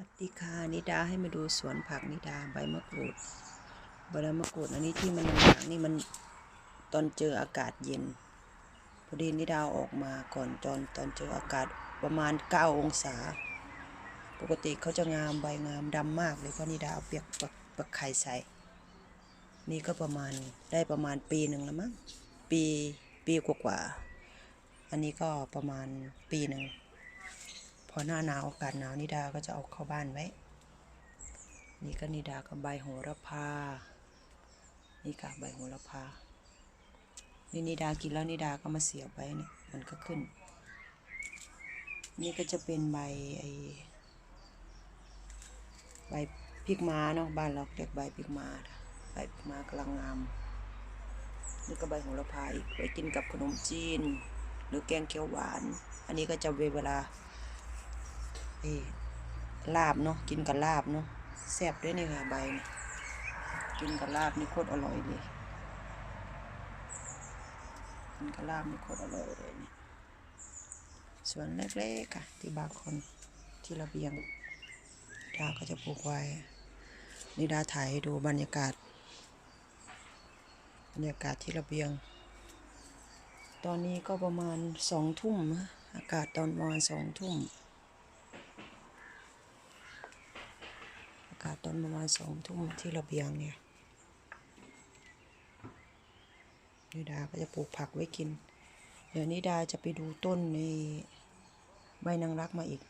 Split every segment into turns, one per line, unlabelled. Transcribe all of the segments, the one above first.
วัสดีค่ะนิดาให้มาดูสวนผักนิดาใบมะกรูดใบมะกรูดอันนี้ที่มันหนักๆนี่มันตอนเจออากาศเย็นพอดีนิดาออกมาก่อนตอนตอนเจออากาศประมาณ 9 องศา ปกติเขาจะงามใบงามดำมากเลยเพราะนิดาเอาเปียกปักปักไข่ใส่ นี่ก็ประมาณได้ประมาณปีหนึ่งแล้วมั้งปีปีกว่าๆอันนี้ก็ประมาณปีหนึ่ง อหน้าหนาวอากาศหนาวนิดาก็จะเอาเข้าบ้านไว้ นี่ก็นิดากับใบโหระพา นี่ค่ะใบโหระพา นี่นิดากินแล้วนิดาก็มาเสียบไว้เนี่ยมันก็ขึ้น นี่ก็จะเป็นใบไอ้ใบพริกม้าเนาะบ้านเราเรียกใบพริกม้าใบพริกม้ากำลังงามนี่ก็ใบโหระพาอีกไว้กินกับขนมจีน หรือแกงเขียวหวาน อันนี้ก็จะเวลา อลาบเนาะกินกับลาบเนาะแซ่บด้วยนี่ค่ะใบนี่กินกับลาบนี่โคตรอร่อยเลยกินกับลาบนี่โคตรอร่อยเลยนี่สวนเล็กๆค่ะ ที่บางคนที่ระเบียงดาก็จะปลูกไว้นี่ดาถ่ายดูบรรยากาศ บรรยากาศที่ระเบียง ตอนนี้ก็ประมาณสองทุ่มนะอากาศตอนประมาณสองทุ่ม อากาศ ตอนประมาณสองทุ่มที่ระเบียงเนี่ยนิดาก็จะปลูกผักไว้กิน เดี๋ยวนิดาจะไปดูต้นในใบนางรักมาอีก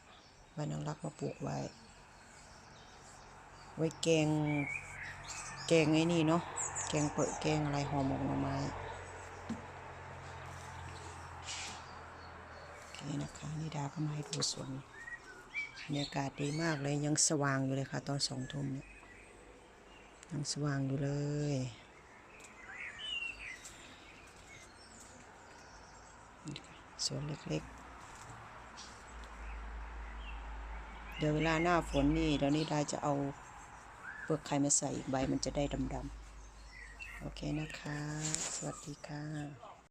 ใบนางรักมาปลูกไว้ ไว้แกง แกงไอ้นี่เนาะ แกงเปิดแกงอะไรหอมหมกหน่อไม้โอเคนะคะนิดาก็มาให้ดูสวน บรรยากาศดีมากเลยยังสว่างอยู่เลยค่ะ ตอนสองทุ่มเนี่ยยังสว่างอยู่เลยนี่ค่ะสวนเล็กๆ เดี๋ยวเวลาหน้าฝนนี่เดี๋ยวนี้ได้จะเอาเปลือกไข่มาใส่อีกใบมันจะได้ดำๆ โอเคนะคะ สวัสดีค่ะ